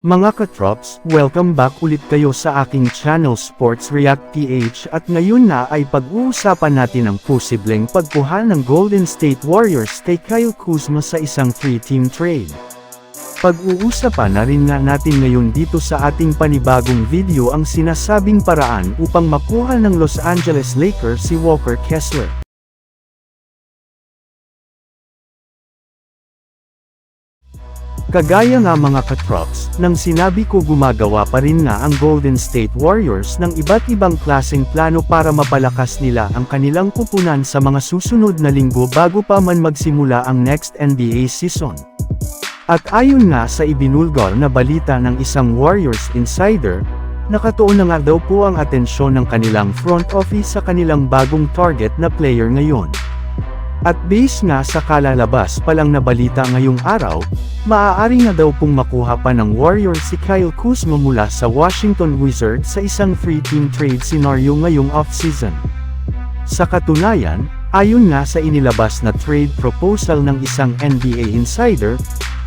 Mga katrops, welcome back ulit kayo sa aking channel Sports React PH at ngayon na ay pag-uusapan natin ang posibleng pagkuha ng Golden State Warriors kay Kyle Kuzma sa isang free-team trade. Pag-uusapan na rin nga natin ngayon dito sa ating panibagong video ang sinasabing paraan upang makuha ng Los Angeles Lakers si Walker Kessler. Kagaya nga mga katrops, nang sinabi ko gumagawa pa rin nga ang Golden State Warriors ng iba't ibang klaseng plano para mapalakas nila ang kanilang kupunan sa mga susunod na linggo bago pa man magsimula ang next NBA season. At ayon nga sa ibinulgar na balita ng isang Warriors insider, nakatuon na nga daw po ang atensyon ng kanilang front office sa kanilang bagong target na player ngayon. At base nga sa kalalabas pa lang na balita ngayong araw, maaari nga daw pong makuha pa ng Warriors si Kyle Kuzma mula sa Washington Wizards sa isang free team trade scenario ngayong offseason. Sa katunayan, ayon nga sa inilabas na trade proposal ng isang NBA insider,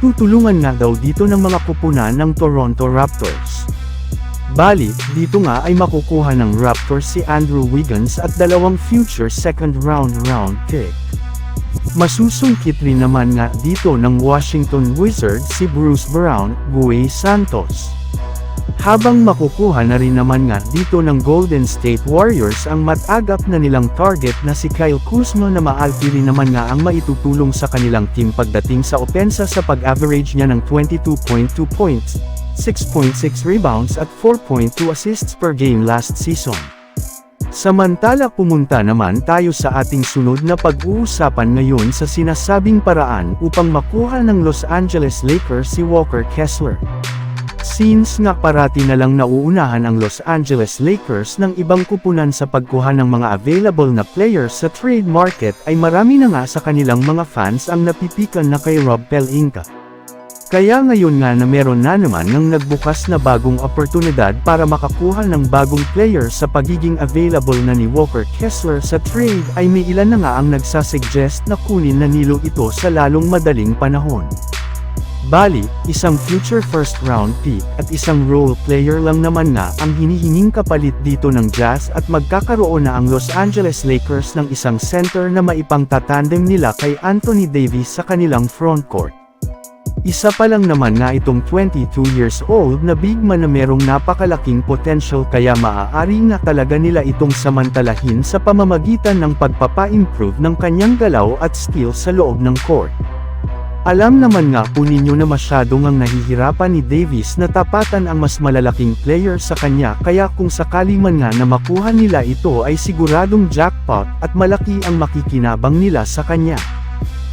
tutulungan nga daw dito ng mga kupunan ng Toronto Raptors. Bali, dito nga ay makukuha ng Raptors si Andrew Wiggins at dalawang future second round round pick. Masusungkit rin naman nga dito ng Washington Wizards si Bruce Brown, Gue Santos. Habang makukuha na rin naman nga dito ng Golden State Warriors ang matagap na nilang target na si Kyle Kuzma na maalpi rin naman nga ang maitutulong sa kanilang team pagdating sa opensa sa pag-average niya ng 22.2 points, 6.6 rebounds at 4.2 assists per game last season. Samantala pumunta naman tayo sa ating sunod na pag-uusapan ngayon sa sinasabing paraan upang makuha ng Los Angeles Lakers si Walker Kessler. Since nga parati na lang nauunahan ang Los Angeles Lakers ng ibang kupunan sa pagkuha ng mga available na players sa trade market ay marami na nga sa kanilang mga fans ang napipikan na kay Rob Pelinka. Kaya ngayon nga na meron na naman ng nagbukas na bagong oportunidad para makakuha ng bagong player sa pagiging available na ni Walker Kessler sa trade ay may ilan na nga ang nagsasuggest na kunin na nilo ito sa lalong madaling panahon. Bali, isang future first round pick at isang role player lang naman nga ang hinihinging kapalit dito ng Jazz at magkakaroon na ang Los Angeles Lakers ng isang center na maipangtatandem nila kay Anthony Davis sa kanilang frontcourt. Isa pa lang naman nga itong 22 years old na big man na merong napakalaking potential kaya maaari nga talaga nila itong samantalahin sa pamamagitan ng pagpapa-improve ng kanyang galaw at skill sa loob ng court. Alam naman nga po ninyo na masyadong ang nahihirapan ni Davis na tapatan ang mas malalaking player sa kanya kaya kung sakali man nga na makuha nila ito ay siguradong jackpot at malaki ang makikinabang nila sa kanya.